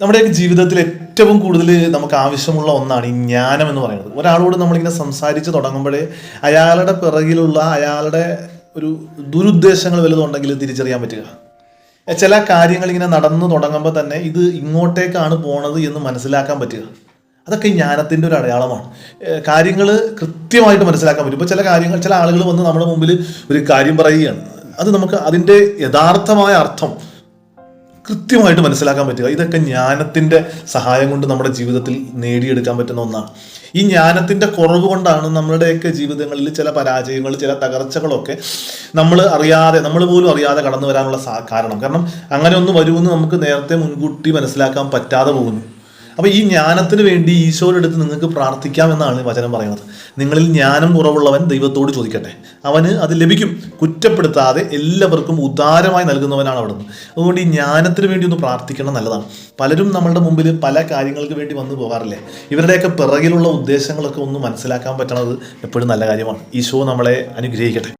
നമ്മുടെയൊക്കെ ജീവിതത്തിൽ ഏറ്റവും കൂടുതൽ നമുക്ക് ആവശ്യമുള്ള ഒന്നാണ് ഈ ജ്ഞാനം എന്ന് പറയുന്നത്. ഒരാളോട് നമ്മളിങ്ങനെ സംസാരിച്ച് തുടങ്ങുമ്പോഴേ അയാളുടെ പിറകിലുള്ള അയാളുടെ ഒരു ദുരുദ്ദേശങ്ങൾ വലുതുണ്ടെങ്കിൽ തിരിച്ചറിയാൻ പറ്റുക. ചില കാര്യങ്ങൾ ഇങ്ങനെ നടന്നു തുടങ്ങുമ്പോൾ തന്നെ ഇത് ഇങ്ങോട്ടേക്കാണ് പോണത് എന്ന് മനസ്സിലാക്കാൻ പറ്റുക. അതൊക്കെ ജ്ഞാനത്തിന്റെ ഒരു അടയാളമാണ്. കാര്യങ്ങൾ കൃത്യമായിട്ട് മനസ്സിലാക്കാൻ പറ്റും. ഇപ്പോൾ ചില കാര്യങ്ങൾ ചില ആളുകൾ വന്ന് നമ്മുടെ മുമ്പിൽ ഒരു കാര്യം പറയുകയാണ്. അത് നമുക്ക് അതിന്റെ യഥാർത്ഥമായ അർത്ഥം കൃത്യമായിട്ട് മനസ്സിലാക്കാൻ പറ്റുക. ഇതൊക്കെ ജ്ഞാനത്തിന്റെ സഹായം കൊണ്ട് നമ്മുടെ ജീവിതത്തിൽ നേടിയെടുക്കാൻ പറ്റുന്ന ഒന്നാണ്. ഈ ജ്ഞാനത്തിന്റെ കുറവ് കൊണ്ടാണ് നമ്മുടെയൊക്കെ ജീവിതങ്ങളിൽ ചില പരാജയങ്ങൾ ചില തകർച്ചകളൊക്കെ നമ്മൾ അറിയാതെ നമ്മൾ പോലും അറിയാതെ കടന്നു വരാനുള്ള കാരണം കാരണം അങ്ങനെ ഒന്ന് വരുമെന്ന് നമുക്ക് നേരത്തെ മുൻകൂട്ടി മനസ്സിലാക്കാൻ പറ്റാതെ പോകുന്നു. അപ്പോൾ ഈ ജ്ഞാനത്തിന് വേണ്ടി ഈശോയുടെ നിങ്ങൾക്ക് പ്രാർത്ഥിക്കാം എന്നാണ് വചനം പറയുന്നത്. നിങ്ങളിൽ ജ്ഞാനം കുറവുള്ളവൻ ദൈവത്തോട് ചോദിക്കട്ടെ. അവന് അത് ലഭിക്കും. കുറ്റപ്പെടുത്താതെ എല്ലാവർക്കും ഉദാരമായി നൽകുന്നവനാണ് അവിടുന്ന്. അതുകൊണ്ട് ഈ ജ്ഞാനത്തിന് വേണ്ടി ഒന്ന് പ്രാർത്ഥിക്കണം നല്ലതാണ്. പലരും നമ്മളുടെ മുമ്പിൽ പല കാര്യങ്ങൾക്ക് വേണ്ടി വന്നു പോകാറില്ലേ? ഇവരുടെയൊക്കെ പിറകിലുള്ള ഉദ്ദേശങ്ങളൊക്കെ ഒന്ന് മനസ്സിലാക്കാൻ പറ്റണത് എപ്പോഴും നല്ല കാര്യമാണ്. ഈശോ നമ്മളെ അനുഗ്രഹിക്കട്ടെ.